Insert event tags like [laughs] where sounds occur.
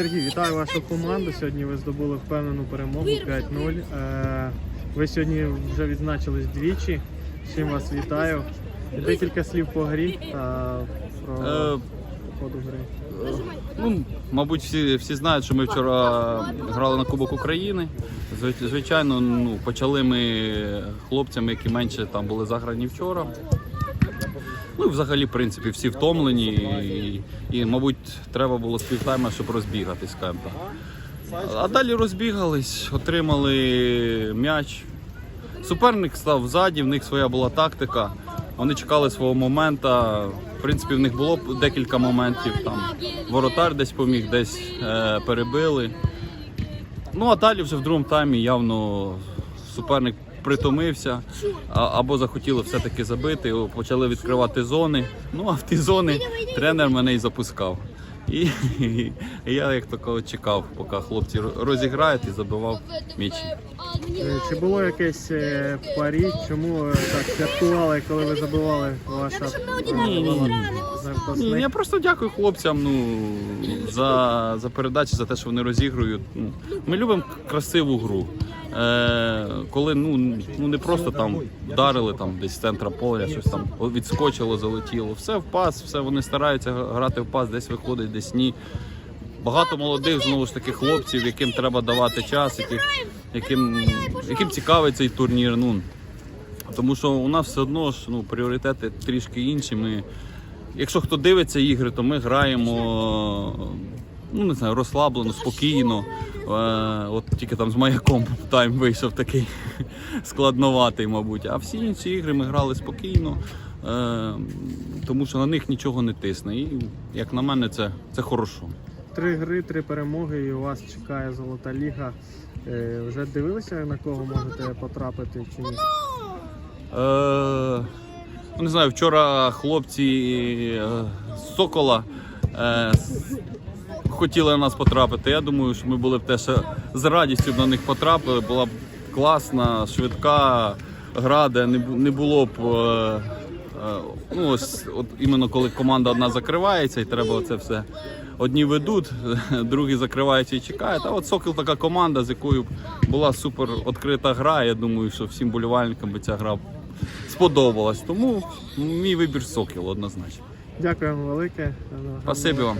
Сергій, вітаю вашу команду. Сьогодні ви здобули впевнену перемогу 5-0. Е, Ви сьогодні вже відзначились двічі. Чим вас вітаю. Декілька слів по грі та про Е, ходу гри. Ну, мабуть, всі, всі знають, що ми вчора грали на Кубок України. Звичайно, ну, почали ми хлопцями, які менше там були заграні вчора. Ну і взагалі, в принципі, всі втомлені. І, і мабуть, треба було з щоб розбігатись, так. А далі розбігались, отримали м'яч. Суперник став ззаді, в них своя була тактика. Вони чекали свого моменту. В принципі, в них було декілька моментів. Там воротар десь поміг, десь е, перебили. Ну а далі вже в другому таймі явно суперник притомився або захотіли все-таки забити, почали відкривати зони. Ну а в ті зони тренер мене і запускав. І, і [laughs] я як такого чекав, поки хлопці розіграють і забивав м'ячі. Чи було якесь е, парі? Чому е, так святкували, коли ви забивали ваша Ні, ні, ні. Ні, я просто дякую хлопцям ну, за, за передачі, за те, що вони розігрують. Ну, ми любимо красиву гру. Е, коли ну, ну не просто там вдарили там десь з центра поля, щось там відскочило, залетіло. Все в пас, все вони стараються грати в пас, десь виходить, десь ні. Багато молодих знову ж таки хлопців, яким треба давати час, яких, яким, яким цікавий цей турнір. Ну, тому що у нас все одно ж ну, пріоритети трішки інші. Ми, якщо хто дивиться ігри, то ми граємо ну, не знаю, розслаблено, спокійно. Е, от тільки там з маяком тайм вийшов такий складноватий, мабуть. А всі інші ігри ми грали спокійно, е, тому що на них нічого не тисне. І як на мене, це, це хорошо. Три гри, три перемоги, і у вас чекає золота ліга. Е, Вже дивилися, на кого можете потрапити чи ні? Е, ну, не знаю, вчора хлопці е, з Сокола е, хотіли на нас потрапити. Я думаю, що ми були б теж з радістю б на них потрапили. Була б класна, швидка гра, де не, було б. Е, е, ну, ось, от іменно коли команда одна закривається і треба оце все. Одні ведуть, [laughs] другі закриваються і чекають. А от Сокіл така команда, з якою була супер відкрита гра. Я думаю, що всім болівальникам би ця гра сподобалась. Тому мій вибір Сокіл однозначно. Дякуємо велике. Спасибі вам.